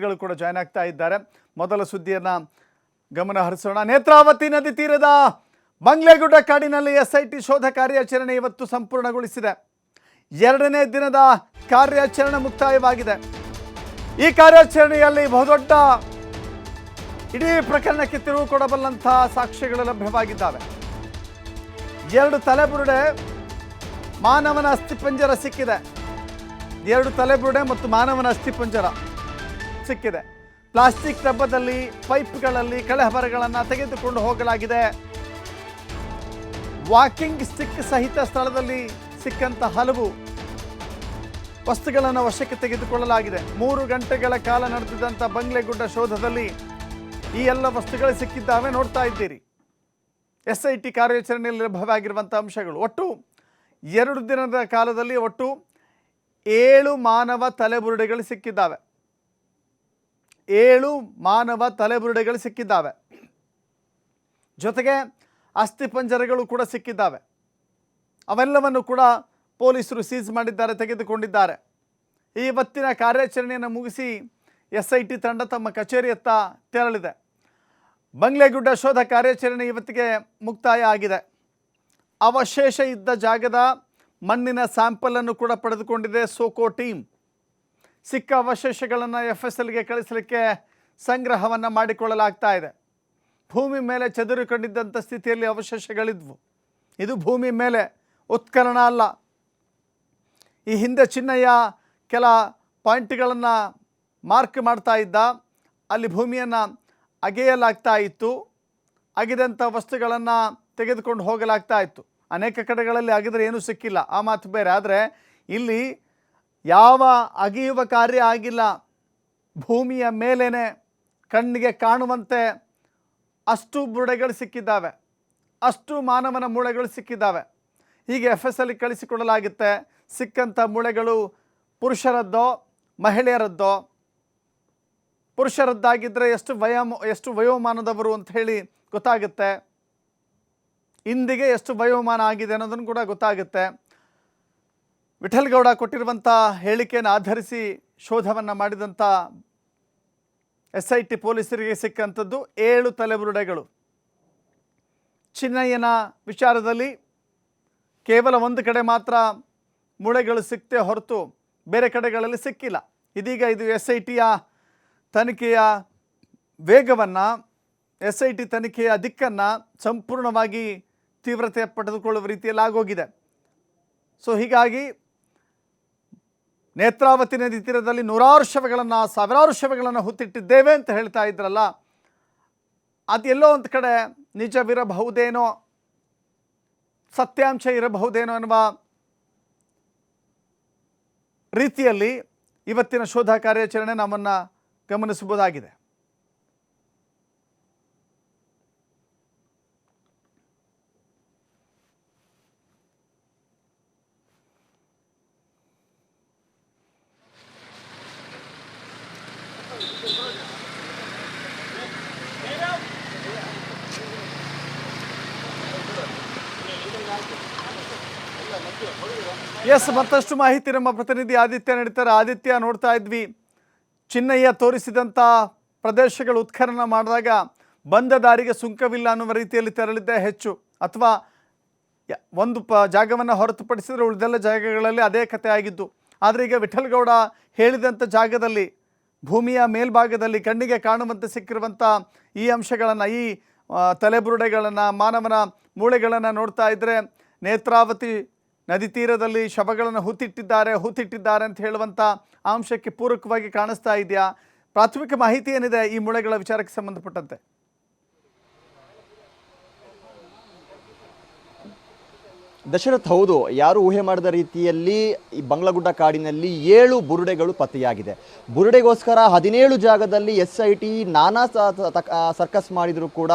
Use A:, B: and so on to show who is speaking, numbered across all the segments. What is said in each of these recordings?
A: ಗಳು ಕೂಡ ಜಾಯ್ನ್ ಆಗ್ತಾ ಇದ್ದಾರೆ. ಮೊದಲ ಸುದ್ದಿಯನ್ನ ಗಮನ ಹರಿಸೋಣ. ನೇತ್ರಾವತಿ ನದಿ ತೀರದ ಬಂಗ್ಲೆಗುಡ್ಡ ಕಾಡಿನಲ್ಲಿ ಎಸ್ಐಟಿ ಶೋಧ ಕಾರ್ಯಾಚರಣೆ ಇವತ್ತು ಸಂಪೂರ್ಣಗೊಳಿಸಿದೆ. ಎರಡನೇ ದಿನದ ಕಾರ್ಯಾಚರಣೆ ಮುಕ್ತಾಯವಾಗಿದೆ. ಈ ಕಾರ್ಯಾಚರಣೆಯಲ್ಲಿ ಬಹುದೊಡ್ಡ ಇಡೀ ಪ್ರಕರಣಕ್ಕೆ ತಿರುವು ಕೊಡಬಲ್ಲಂತಹ ಸಾಕ್ಷ್ಯಗಳು ಲಭ್ಯವಾಗಿದ್ದಾವೆ. ಎರಡು ತಲೆಬುರುಡೆ ಮಾನವನ ಅಸ್ಥಿಪಂಜರ ಸಿಕ್ಕಿದೆ. ಎರಡು ತಲೆಬುರುಡೆ ಮತ್ತು ಮಾನವನ ಅಸ್ಥಿಪಂಜರ. ಸಿಕ್ಕಿದೆ. ಪ್ಲಾಸ್ಟಿಕ್ ಡಬ್ಬದಲ್ಲಿ, ಪೈಪ್ಗಳಲ್ಲಿ ಕಳೆಹಬರಗಳನ್ನು ತೆಗೆದುಕೊಂಡು ಹೋಗಲಾಗಿದೆ. ವಾಕಿಂಗ್ ಸ್ಟಿಕ್ ಸಹಿತ ಸ್ಥಳದಲ್ಲಿ ಸಿಕ್ಕಂತ ಹಲವು ವಸ್ತುಗಳನ್ನು ವಶಕ್ಕೆ ತೆಗೆದುಕೊಳ್ಳಲಾಗಿದೆ. ಮೂರು ಗಂಟೆಗಳ ಕಾಲ ನಡೆದಿದ್ದಂಥ ಬಂಗ್ಲೆಗುಡ್ಡ ಶೋಧದಲ್ಲಿ ಈ ಎಲ್ಲ ವಸ್ತುಗಳು ಸಿಕ್ಕಿದ್ದಾವೆ ನೋಡ್ತಾ ಇದ್ದೀರಿ. ಎಸ್ ಐ ಟಿ ಕಾರ್ಯಾಚರಣೆಯಲ್ಲಿ ಲಭ್ಯವಾಗಿರುವಂಥ ಅಂಶಗಳು. ಒಟ್ಟು ಎರಡು ದಿನದ ಕಾಲದಲ್ಲಿ ಒಟ್ಟು ಏಳು ಮಾನವ ತಲೆಬುರುಡೆಗಳು ಸಿಕ್ಕಿದ್ದಾವೆ. ಏಳು ಮಾನವ ತಲೆಬುರುಡೆಗಳು ಸಿಕ್ಕಿದ್ದಾವೆ. ಜೊತೆಗೆ ಅಸ್ಥಿಪಂಜರಗಳು ಕೂಡ ಸಿಕ್ಕಿದ್ದಾವೆ. ಅವೆಲ್ಲವನ್ನು ಕೂಡ ಪೊಲೀಸರು ಸೀಸ್ ಮಾಡಿದ್ದಾರೆ, ತೆಗೆದುಕೊಂಡಿದ್ದಾರೆ. ಇವತ್ತಿನ ಕಾರ್ಯಾಚರಣೆಯನ್ನು ಮುಗಿಸಿ ಎಸ್ ಐ ಟಿ ತಂಡ ತಮ್ಮ ಕಚೇರಿಯತ್ತ ತೆರಳಿದೆ. ಬಂಗ್ಲೆಗುಡ್ಡ ಶೋಧ ಕಾರ್ಯಾಚರಣೆ ಇವತ್ತಿಗೆ ಮುಕ್ತಾಯ ಆಗಿದೆ. ಅವಶೇಷ ಇದ್ದ ಜಾಗದ ಮಣ್ಣಿನ ಸ್ಯಾಂಪಲನ್ನು ಕೂಡ ಪಡೆದುಕೊಂಡಿದೆ ಸೋಕೋ ಟೀಮ್. ಸಿಕ್ಕ ಅವಶೇಷಗಳನ್ನು ಎಫ್ ಎಸ್ ಎಲ್ಗೆ ಕಳಿಸಲಿಕ್ಕೆ ಸಂಗ್ರಹವನ್ನು ಮಾಡಿಕೊಳ್ಳಲಾಗ್ತಾ ಇದೆ. ಭೂಮಿ ಮೇಲೆ ಚದುರಿಕೊಂಡಿದ್ದಂಥ ಸ್ಥಿತಿಯಲ್ಲಿ ಅವಶೇಷಗಳಿದ್ವು. ಇದು ಭೂಮಿ ಮೇಲೆ ಉತ್ಕರಣ ಅಲ್ಲ. ಈ ಹಿಂದೆ ಚಿನ್ನಯ್ಯ ಕೆಲ ಪಾಯಿಂಟ್ಗಳನ್ನು ಮಾರ್ಕ್ ಮಾಡ್ತಾ ಇದ್ದ. ಅಲ್ಲಿ ಭೂಮಿಯನ್ನು ಅಗೆಯಲಾಗ್ತಾ ಇತ್ತು. ಅಗೆದಂಥ ವಸ್ತುಗಳನ್ನು ತೆಗೆದುಕೊಂಡು ಹೋಗಲಾಗ್ತಾ ಇತ್ತು. ಅನೇಕ ಕಡೆಗಳಲ್ಲಿ ಆಗಿದ್ರೆ ಏನೂ ಸಿಕ್ಕಿಲ್ಲ. ಆ ಮಾತು ಬೇರೆ. ಆದರೆ ಇಲ್ಲಿ ಯಾವ ಅಗಿಯುವ ಕಾರ್ಯ ಆಗಿಲ್ಲ. ಭೂಮಿಯ ಮೇಲೇ ಕಣ್ಣಿಗೆ ಕಾಣುವಂತೆ ಅಷ್ಟು ಬುಡೆಗಳು ಸಿಕ್ಕಿದ್ದಾವೆ. ಅಷ್ಟು ಮಾನವನ ಮೂಳೆಗಳು ಸಿಕ್ಕಿದ್ದಾವೆ. ಹೀಗೆ ಎಫ್ ಎಸ್ ಅಲ್ಲಿ ಕಳಿಸಿಕೊಡಲಾಗುತ್ತೆ. ಸಿಕ್ಕಂಥ ಮೂಳೆಗಳು ಪುರುಷರದ್ದೋ, ಮಹಿಳೆಯರದ್ದೋ? ಪುರುಷರದ್ದಾಗಿದ್ದರೆ ಎಷ್ಟು ವಯೋಮ ಎಷ್ಟು ವಯೋಮಾನದವರು ಅಂತ ಹೇಳಿ ಗೊತ್ತಾಗುತ್ತೆ. ಇಂದಿಗೆ ಎಷ್ಟು ವಯೋಮಾನ ಆಗಿದೆ ಅನ್ನೋದನ್ನು ಕೂಡ ಗೊತ್ತಾಗುತ್ತೆ. ವಿಠಲ್ಗೌಡ ಕೊಟ್ಟಿರುವಂಥ ಹೇಳಿಕೆಯನ್ನು ಆಧರಿಸಿ ಶೋಧವನ್ನು ಮಾಡಿದಂಥ ಎಸ್ ಐ ಟಿ ಪೊಲೀಸರಿಗೆ ಸಿಕ್ಕಂಥದ್ದು ಏಳು ತಲೆಬುರುಡೆಗಳು. ಚಿನ್ನಯ್ಯನ ವಿಚಾರದಲ್ಲಿ ಕೇವಲ ಒಂದು ಕಡೆ ಮಾತ್ರ ಮೂಳೆಗಳು ಸಿಕ್ತೆ ಹೊರತು ಬೇರೆ ಕಡೆಗಳಲ್ಲಿ ಸಿಕ್ಕಿಲ್ಲ. ಇದೀಗ ಇದು ಎಸ್ ಐ ಟಿಯ ತನಿಖೆಯ ವೇಗವನ್ನು ಎಸ್ ಐ ಟಿ ತನಿಖೆಯ ದಿಕ್ಕನ್ನು ಸಂಪೂರ್ಣವಾಗಿ ತೀವ್ರತೆ ಪಡೆದುಕೊಳ್ಳುವ ರೀತಿಯಲ್ಲಿ ಆಗೋಗಿದೆ. ಸೊ ಹೀಗಾಗಿ ನೇತ್ರಾವತಿ ನದಿ ತೀರದಲ್ಲಿ ನೂರಾರು ಶವಗಳನ್ನು, ಸಾವಿರಾರು ಶವಗಳನ್ನು ಹುತ್ತಿಟ್ಟಿದ್ದೇವೆ ಅಂತ ಹೇಳ್ತಾ ಇದ್ರಲ್ಲ ಅದೆಲ್ಲೋ ಒಂದು ಕಡೆ ನಿಜವಿರಬಹುದೇನೋ, ಸತ್ಯಾಂಶ ಇರಬಹುದೇನೋ ಎನ್ನುವ ರೀತಿಯಲ್ಲಿ ಇವತ್ತಿನ ಶೋಧ ಕಾರ್ಯಾಚರಣೆ ನಮ್ಮನ್ನು ಗಮನಿಸಬಹುದಾಗಿದೆ. ಎಸ್, ಮತ್ತಷ್ಟು ಮಾಹಿತಿ ನಮ್ಮ ಪ್ರತಿನಿಧಿ ಆದಿತ್ಯ ನಡೀತಾರೆ. ಆದಿತ್ಯ, ನೋಡ್ತಾ ಇದ್ವಿ. ಚಿನ್ನಯ್ಯ ತೋರಿಸಿದಂಥ ಪ್ರದೇಶಗಳು ಉತ್ಖನನ ಮಾಡಿದಾಗ ಬಂದ ದಾರಿಗೆ ಸುಂಕವಿಲ್ಲ ಅನ್ನುವ ರೀತಿಯಲ್ಲಿ ತೆರಳಿದ್ದೇ ಹೆಚ್ಚು. ಅಥವಾ ಒಂದು ಪ, ಜಾಗವನ್ನು ಹೊರತುಪಡಿಸಿದರೆ ಉಳಿದೆಲ್ಲ ಜಾಗಗಳಲ್ಲಿ ಅದೇ ಕಥೆ ಆಗಿದ್ದು. ಆದರೆ ಈಗ ವಿಠಲ್ಗೌಡ ಹೇಳಿದಂಥ ಜಾಗದಲ್ಲಿ, ಭೂಮಿಯ ಮೇಲ್ಭಾಗದಲ್ಲಿ ಕಣ್ಣಿಗೆ ಕಾಣುವಂತೆ ಸಿಕ್ಕಿರುವಂಥ ಈ ಅಂಶಗಳನ್ನು, ಈ ತಲೆಬುರುಡೆಗಳನ್ನು, ಮಾನವನ ಮೂಳೆಗಳನ್ನು ನೋಡ್ತಾ ಇದ್ದರೆ ನೇತ್ರಾವತಿ ನದಿ ತೀರದಲ್ಲಿ ಶವಗಳನ್ನು ಹೂತಿಟ್ಟಿದ್ದಾರೆ ಹೂತಿಟ್ಟಿದ್ದಾರೆ ಅಂತ ಹೇಳುವಂಥ ಅಂಶಕ್ಕೆ ಪೂರಕವಾಗಿ ಕಾಣಿಸ್ತಾ ಇದೆಯಾ? ಪ್ರಾಥಮಿಕ ಮಾಹಿತಿ ಏನಿದೆ ಈ ಮೂಳೆಗಳ ವಿಚಾರಕ್ಕೆ ಸಂಬಂಧಪಟ್ಟಂತೆ?
B: ದಶರಥ್ ಹೌದು, ಯಾರು ಊಹೆ ಮಾಡಿದ ರೀತಿಯಲ್ಲಿ ಈ ಬಂಗ್ಲಗುಡ್ಡ ಕಾಡಿನಲ್ಲಿ ಏಳು ಬುರುಡೆಗಳು ಪತ್ತೆಯಾಗಿದೆ. ಬುರುಡೆಗೋಸ್ಕರ ಹದಿನೇಳು ಜಾಗದಲ್ಲಿ ಎಸ್ ಐ ಟಿ ನಾನಾ ಸರ್ಕಸ್ ಮಾಡಿದರೂ ಕೂಡ,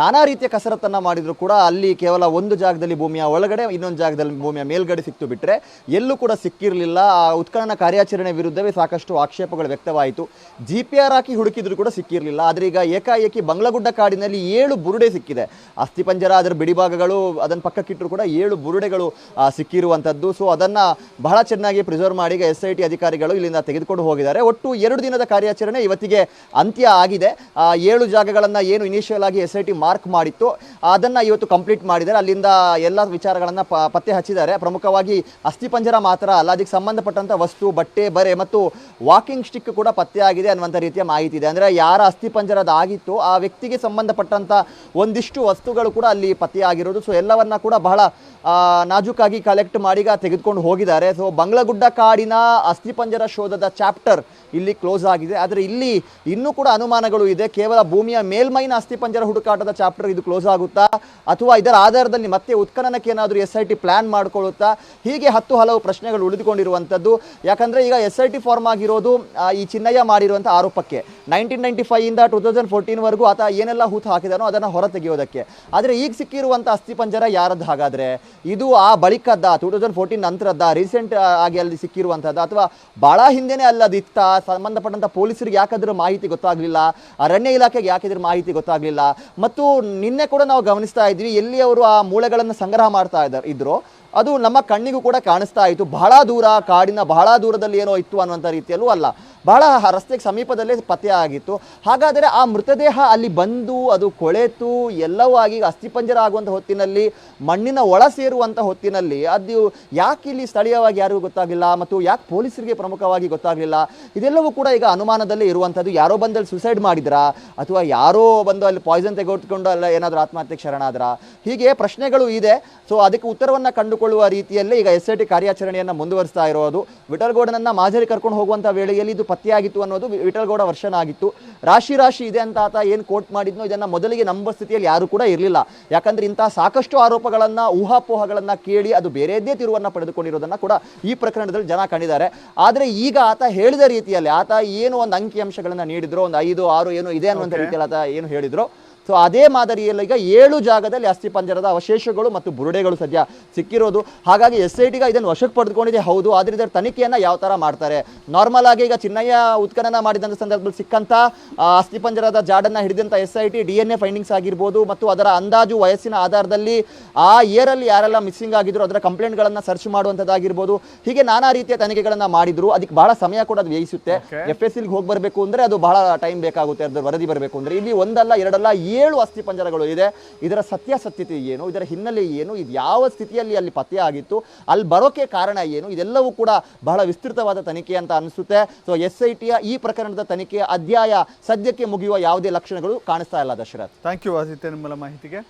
B: ನಾನಾ ರೀತಿಯ ಕಸರತ್ತನ್ನು ಮಾಡಿದರೂ ಕೂಡ ಅಲ್ಲಿ ಕೇವಲ ಒಂದು ಜಾಗದಲ್ಲಿ ಭೂಮಿಯ ಒಳಗಡೆ, ಇನ್ನೊಂದು ಜಾಗದಲ್ಲಿ ಭೂಮಿಯ ಮೇಲ್ಗಡೆ ಸಿಕ್ತು ಬಿಟ್ಟರೆ ಎಲ್ಲೂ ಕೂಡ ಸಿಕ್ಕಿರಲಿಲ್ಲ. ಆ ಉತ್ಖನನ ಕಾರ್ಯಾಚರಣೆ ವಿರುದ್ಧವೇ ಸಾಕಷ್ಟು ಆಕ್ಷೇಪಗಳು ವ್ಯಕ್ತವಾಯಿತು. ಜಿ ಪಿ ಆರ್ ಹಾಕಿ ಹುಡುಕಿದ್ರು ಕೂಡ ಸಿಕ್ಕಿರಲಿಲ್ಲ. ಆದರೆ ಈಗ ಏಕಾಏಕಿ ಬಂಗ್ಲಗುಡ್ಡ ಕಾಡಿನಲ್ಲಿ ಏಳು ಬುರುಡೆ ಸಿಕ್ಕಿದೆ. ಅಸ್ಥಿಪಂಜರ, ಅದರ ಬಿಡಿಭಾಗಗಳು ಅದನ್ನು ಪಕ್ಕಕ್ಕಿಟ್ಟರು ಕೂಡ ಏಳು ಬುರುಡೆಗಳು ಸಿಕ್ಕಿರುವಂಥದ್ದು. ಸೊ ಅದನ್ನು ಬಹಳ ಚೆನ್ನಾಗಿ ಪ್ರಿಸರ್ವ್ ಮಾಡಿ ಎಸ್ ಐ ಟಿ ಅಧಿಕಾರಿಗಳು ಇಲ್ಲಿಂದ ತೆಗೆದುಕೊಂಡು ಹೋಗಿದ್ದಾರೆ. ಒಟ್ಟು ಎರಡು ದಿನದ ಕಾರ್ಯಾಚರಣೆ ಇವತ್ತಿಗೆ ಅಂತ್ಯ ಆಗಿದೆ. ಏಳು ಜಾಗಗಳನ್ನು ಏನು ಇನಿಷಿಯಲ್ ಆಗಿ ಎಸ್ ಐ ಟಿ ಮಾರ್ಕ್ ಮಾಡಿತ್ತು, ಅದನ್ನು ಇವತ್ತು ಕಂಪ್ಲೀಟ್ ಮಾಡಿದ್ದಾರೆ. ಅಲ್ಲಿಂದ ಎಲ್ಲ ವಿಚಾರಗಳನ್ನು ಪತ್ತೆ ಹಚ್ಚಿದ್ದಾರೆ. ಪ್ರಮುಖವಾಗಿ ಅಸ್ಥಿಪಂಜರ ಮಾತ್ರ ಅಲ್ಲ, ಅದಕ್ಕೆ ಸಂಬಂಧಪಟ್ಟಂಥ ವಸ್ತು, ಬಟ್ಟೆ, ಬರೆ ಮತ್ತು ವಾಕಿಂಗ್ ಸ್ಟಿಕ್ ಕೂಡ ಪತ್ತೆ ಆಗಿದೆ ಅನ್ನುವಂಥ ರೀತಿಯ ಮಾಹಿತಿ ಇದೆ. ಅಂದರೆ ಯಾರ ಅಸ್ಥಿಪಂಜರದಾಗಿತ್ತು ಆ ವ್ಯಕ್ತಿಗೆ ಸಂಬಂಧಪಟ್ಟಂಥ ಒಂದಿಷ್ಟು ವಸ್ತುಗಳು ಕೂಡ ಅಲ್ಲಿ ಪತ್ತೆಯಾಗಿರೋದು. ಸೊ ಎಲ್ಲವನ್ನ ಕೂಡ ಬಹಳ ನಾಜೂಕಾಗಿ ಕಲೆಕ್ಟ್ ಮಾಡಿ ತೆಗೆದುಕೊಂಡು ಹೋಗಿದ್ದಾರೆ. ಸೊ ಬಂಗ್ಲಗುಡ್ಡ ಕಾಡಿನ ಅಸ್ಥಿಪಂಜರ ಶೋಧದ ಚಾಪ್ಟರ್ ಇಲ್ಲಿ ಕ್ಲೋಸ್ ಆಗಿದೆ. ಆದರೆ ಇಲ್ಲಿ ಇನ್ನೂ ಕೂಡ ಅನುಮಾನಗಳು ಇದೆ. ಕೇವಲ ಭೂಮಿಯ ಮೇಲ್ಮೈನ ಅಸ್ಥಿಪಂಜರ ಹುಡುಕಾಟದ ಚಾಪ್ಟರ್ ಇದು ಕ್ಲೋಸ್ ಆಗುತ್ತಾ, ಅಥವಾ ಇದರ ಆಧಾರದಲ್ಲಿ ಮತ್ತೆ ಉತ್ಖನನಕ್ಕೆ ಏನಾದರೂ ಎಸ್ ಐ ಟಿ ಪ್ಲಾನ್ ಮಾಡ್ಕೊಳ್ಳುತ್ತಾ? ಹೀಗೆ ಹತ್ತು ಹಲವು ಪ್ರಶ್ನೆಗಳು ಉಳಿದುಕೊಂಡಿರುವಂಥದ್ದು. ಯಾಕಂದರೆ ಈಗ ಎಸ್ ಐ ಟಿ ಫಾರ್ಮ್ ಆಗಿರೋದು ಈ ಚಿನ್ನಯ್ಯ ಮಾಡಿರುವಂಥ ಆರೋಪಕ್ಕೆ. Nineteen ninety five to two thousand ಫೋರ್ಟೀನ್ವರೆಗೂ ಆತ ಏನೆಲ್ಲ ಹೂತು ಹಾಕಿದಾನೋ ಅದನ್ನು ಹೊರ ತೆಗೆಯೋದಕ್ಕೆ ಆದರೆ ಈಗ ಸಿಕ್ಕಿರುವಂಥ ಅಸ್ಥಿಪಂಜರ ಯಾರದ್ದು ಹಾಗಾದ್ರೆ? ಇದು ಆ ಬಳಿಕದ್ದ ಟೂ ತೌಸಂಡ್ ಫೋರ್ಟೀನ್ ನಂತರದ್ದ ರೀಸೆಂಟ್ ಆಗಿ ಅಲ್ಲಿ ಸಿಕ್ಕಿರುವಂಥದ್ದು ಅಥವಾ ಭಾಳ ಹಿಂದೆನೇ ಅಲ್ಲದಿತ್ತ ಸಂಬಂಧಪಟ್ಟಂಥ ಪೊಲೀಸರಿಗೆ ಯಾಕಾದ್ರೂ ಮಾಹಿತಿ ಗೊತ್ತಾಗಲಿಲ್ಲ, ಅರಣ್ಯ ಇಲಾಖೆಗೆ ಯಾಕಿದ್ರೂ ಮಾಹಿತಿ ಗೊತ್ತಾಗಲಿಲ್ಲ. ಮತ್ತು ನಿನ್ನೆ ಕೂಡ ನಾವು ಗಮನಿಸ್ತಾ ಇದ್ವಿ ಎಲ್ಲಿ ಅವರು ಆ ಮೂಳೆಗಳನ್ನು ಸಂಗ್ರಹ ಮಾಡ್ತಾ ಇದ್ದಾರೆ ಇದ್ರು. ಅದು ನಮ್ಮ ಕಣ್ಣಿಗೂ ಕೂಡ ಕಾಣಿಸ್ತಾ ಇತ್ತು. ಬಹಳ ದೂರ, ಕಾಡಿನ ಬಹಳ ದೂರದಲ್ಲಿ ಏನೋ ಇತ್ತು ಅನ್ನುವಂಥ ರೀತಿಯಲ್ಲೂ ಅಲ್ಲ. ಬಹಳ ರಸ್ತೆಗೆ ಸಮೀಪದಲ್ಲೇ ಪತ್ತೆ ಆಗಿತ್ತು. ಹಾಗಾದರೆ ಆ ಮೃತದೇಹ ಅಲ್ಲಿ ಬಂದು, ಅದು ಕೊಳೆತು, ಎಲ್ಲವೂ ಆಗಿ ಅಸ್ಥಿಪಂಜರ ಆಗುವಂಥ ಹೊತ್ತಿನಲ್ಲಿ, ಮಣ್ಣಿನ ಒಳ ಸೇರುವಂಥ ಹೊತ್ತಿನಲ್ಲಿ, ಅದು ಯಾಕೆ ಇಲ್ಲಿ ಸ್ಥಳೀಯವಾಗಿ ಯಾರಿಗೂ ಗೊತ್ತಾಗಲಿಲ್ಲ ಮತ್ತು ಯಾಕೆ ಪೊಲೀಸರಿಗೆ ಪ್ರಮುಖವಾಗಿ ಗೊತ್ತಾಗಲಿಲ್ಲ? ಇದೆಲ್ಲವೂ ಕೂಡ ಈಗ ಅನುಮಾನದಲ್ಲೇ ಇರುವಂಥದ್ದು. ಯಾರೋ ಬಂದಲ್ಲಿ ಸುಸೈಡ್ ಮಾಡಿದ್ರಾ? ಅಥವಾ ಯಾರೋ ಬಂದು ಅಲ್ಲಿ ಪಾಯ್ಸನ್ ತೆಗೆದುಕೊಂಡು ಅಲ್ಲ ಏನಾದರೂ ಆತ್ಮಹತ್ಯೆಗೆ ಶರಣಾದ್ರ? ಹೀಗೆ ಪ್ರಶ್ನೆಗಳು ಇದೆ. ಸೊ ಅದಕ್ಕೆ ಉತ್ತರವನ್ನು ಕಂಡುಕೊಳ್ಳುವ ರೀತಿಯಲ್ಲೇ ಈಗ ಎಸ್ ಐ ಟಿ ಕಾರ್ಯಾಚರಣೆಯನ್ನು ಮುಂದುವರಿಸ್ತಾ ಇರೋದು. ವಿಠಲ್ಗೌಡನನ್ನ ಮಾಜರಿ ಕರ್ಕೊಂಡು ಹೋಗುವಂಥ ವೇಳೆಯಲ್ಲಿ ಇದು ಪತ್ತೆಯಾಗಿತ್ತು ಅನ್ನೋದು ವಿಠಲ್ಗೌಡ ವರ್ಷನ್ ಆಗಿತ್ತು. ರಾಶಿ ರಾಶಿ ಇದೆ ಅಂತ ಆತ ಏನು ಕೋಟ್ ಮಾಡಿದ್ನೋ ಇದನ್ನು ಮೊದಲಿಗೆ ನಂಬ ಸ್ಥಿತಿಯಲ್ಲಿ ಯಾರು ಕೂಡ ಇರಲಿಲ್ಲ. ಯಾಕಂದ್ರೆ ಇಂತಹ ಸಾಕಷ್ಟು ಆರೋಪಗಳನ್ನು ಊಹಾಪೋಹಗಳನ್ನು ಕೇಳಿ ಅದು ಬೇರೆದೇ ತಿರುವನ್ನು ಪಡೆದುಕೊಂಡಿರೋದನ್ನು ಕೂಡ ಈ ಪ್ರಕರಣದಲ್ಲಿ ಜನ ಕಂಡಿದ್ದಾರೆ. ಆದರೆ ಈಗ ಆತ ಹೇಳಿದ ರೀತಿಯಲ್ಲಿ ಆತ ಏನು ಒಂದು ಅಂಕಿಅಂಶಗಳನ್ನು ನೀಡಿದ್ರು ಒಂದು ಐದು ಆರು ಏನು ಇದೆ ಅನ್ನುವಂಥ. ರೀತಿಯಲ್ಲಿ ಆತ ಏನು ಹೇಳಿದ್ರು ಸೊ ಅದೇ ಮಾದರಿಯಲ್ಲಿ ಈಗ ಏಳು ಜಾಗದಲ್ಲಿ ಅಸ್ಥಿಪಂಜರದ ಅವಶೇಷಗಳು ಮತ್ತು ಬುರುಡೆಗಳು ಸದ್ಯ ಸಿಕ್ಕಿರೋದು. ಹಾಗಾಗಿ ಎಸ್ ಐ ಟಿಗ ಇದನ್ನು ವಶಕ್ಕೆ ಪಡೆದುಕೊಂಡಿದೆ. ಹೌದು ಆದರೆ ಇದರ ತನಿಖೆಯನ್ನು ಯಾವ ಥರ ಮಾಡ್ತಾರೆ? ನಾರ್ಮಲ್ ಆಗಿ ಈಗ ಚಿನ್ನಯ್ಯ ಉತ್ಖನನ ಮಾಡಿದಂಥ ಸಂದರ್ಭದಲ್ಲಿ ಸಿಕ್ಕಂಥ ಅಸ್ಥಿಪಂಜರದ ಜಾಡನ್ನು ಹಿಡಿದಂಥ S I T D N A findings ಆಗಿರ್ಬೋದು ಮತ್ತು ಅದರ ಅಂದಾಜು ವಯಸ್ಸಿನ ಆಧಾರದಲ್ಲಿ ಆ ಇಯರಲ್ಲಿ ಯಾರೆಲ್ಲ ಮಿಸ್ಸಿಂಗ್ ಆಗಿದ್ರು ಅದರ ಕಂಪ್ಲೇಂಟ್ಗಳನ್ನು ಸರ್ಚ್ ಮಾಡುವಂಥದ್ದಾಗಿರ್ಬೋದು ಹೀಗೆ ನಾನಾ ರೀತಿಯ ತನಿಖೆಗಳನ್ನು ಮಾಡಿದ್ರು. ಅದಕ್ಕೆ ಬಹಳ ಸಮಯ ಕೂಡ ಅದು ವ್ಯಯಿಸುತ್ತೆ. ಎಫ್ ಎಸ್ ಹೋಗಿ ಬರಬೇಕು ಅಂದ್ರೆ ಅದು ಬಹಳ ಟೈಮ್ ಬೇಕಾಗುತ್ತೆ. ಅದರ ವರದಿ ಬರಬೇಕು ಅಂದ್ರೆ. ಇಲ್ಲಿ ಒಂದಲ್ಲ ಎರಡಲ್ಲ ಏಳು ಅಸ್ಥಿ ಪಂಜರಗಳು ಇದೆ. ಇದರ ಸತ್ಯಾಸತ್ಯತೆ ಏನು? ಇದರ ಹಿನ್ನೆಲೆ ಏನು? ಇದು ಯಾವ ಸ್ಥಿತಿಯಲ್ಲಿ ಅಲ್ಲಿ ಪತ್ತೆ ಆಗಿತ್ತು? ಅಲ್ಲಿ ಬರೋಕ್ಕೆ ಕಾರಣ ಏನು? ಇದೆಲ್ಲವೂ ಕೂಡ ಬಹಳ ವಿಸ್ತೃತವಾದ ತನಿಖೆ ಅಂತ ಅನಿಸುತ್ತೆ. ಸೊ ಎಸ್ ಐ ಟಿಯ ಈ ಪ್ರಕರಣದ ತನಿಖೆಯ ಅಧ್ಯಾಯ ಸದ್ಯಕ್ಕೆ ಮುಗಿಯುವ ಯಾವುದೇ ಲಕ್ಷಣಗಳು ಕಾಣಿಸ್ತಾ ಇಲ್ಲ ದಶರಥ್.
A: ಥ್ಯಾಂಕ್ ಯು ಆದಿತ್ಯ ನಿಮ್ಮಲ್ಲ ಮಾಹಿತಿಗೆ